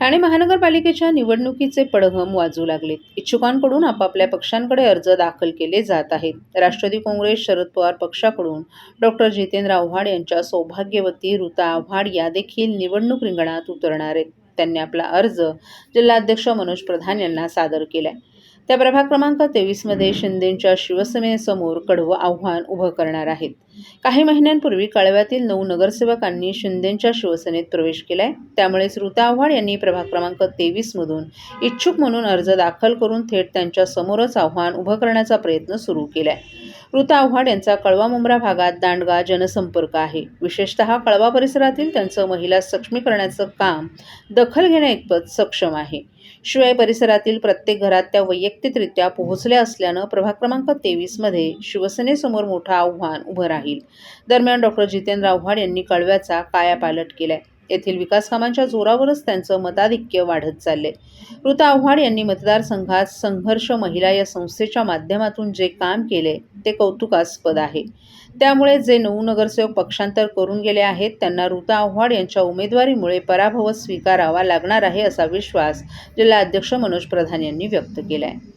ठाणे महानगरपालिकेच्या निवडणुकीचे पडघम वाजू लागले इच्छुकांकडून आपापल्या पक्षांकडे अर्ज दाखल केले जात आहेत. राष्ट्रवादी काँग्रेस शरद पवार पक्षाकडून डॉक्टर जितेंद्र आव्हाड यांच्या सौभाग्यवती ऋता आव्हाड या देखील निवडणूक रिंगणात उतरणार आहेत. त्यांनी आपला अर्ज जिल्हाध्यक्ष मनोज प्रधान यांना सादर केलाय. त्या प्रभाग क्रमांक तेवीसमध्ये शिंदेंच्या शिवसेनेसमोर कडवं आव्हान उभं करणार आहेत. काही महिन्यांपूर्वी कळव्यातील नऊ नगरसेवकांनी शिंदेंच्या शिवसेनेत प्रवेश केलाय. त्यामुळे श्रुता आव्हाड यांनी प्रभाग क्रमांक तेवीसमधून इच्छुक म्हणून अर्ज दाखल करून थेट त्यांच्या समोरच आव्हान उभं करण्याचा प्रयत्न सुरू केलाय. ऋता आव्हाड यांचा कळवा मुंब्रा भागात दांडगा जनसंपर्क आहे. विशेषतः कळवा परिसरातील त्यांचं महिला सक्षमीकरणाचं काम दखल घेण्याइतपत सक्षम आहे. शिवाय परिसरातील प्रत्येक घरात त्या वैयक्तिकरित्या पोहोचल्या असल्यानं प्रभाग क्रमांक तेवीसमध्ये शिवसेनेसमोर मोठं आव्हान उभं राहील. दरम्यान डॉक्टर जितेंद्र आव्हाड यांनी कळव्याचा कायापालट केलाय. येथील विकासकामांच्या जोरावरच त्यांचं मताधिक्य वाढत चालले ऋता आव्हाड यांनी मतदारसंघात संघर्ष महिला या संस्थेच्या माध्यमातून जे काम केले ते कौतुकास्पद आहे. त्यामुळे जे नऊ नगरसेवक पक्षांतर करून गेले आहेत त्यांना ऋता आव्हाड यांच्या उमेदवारीमुळे पराभव स्वीकारावा लागणार आहे असा विश्वास जिल्हाध्यक्ष मनोज प्रधान यांनी व्यक्त केला आहे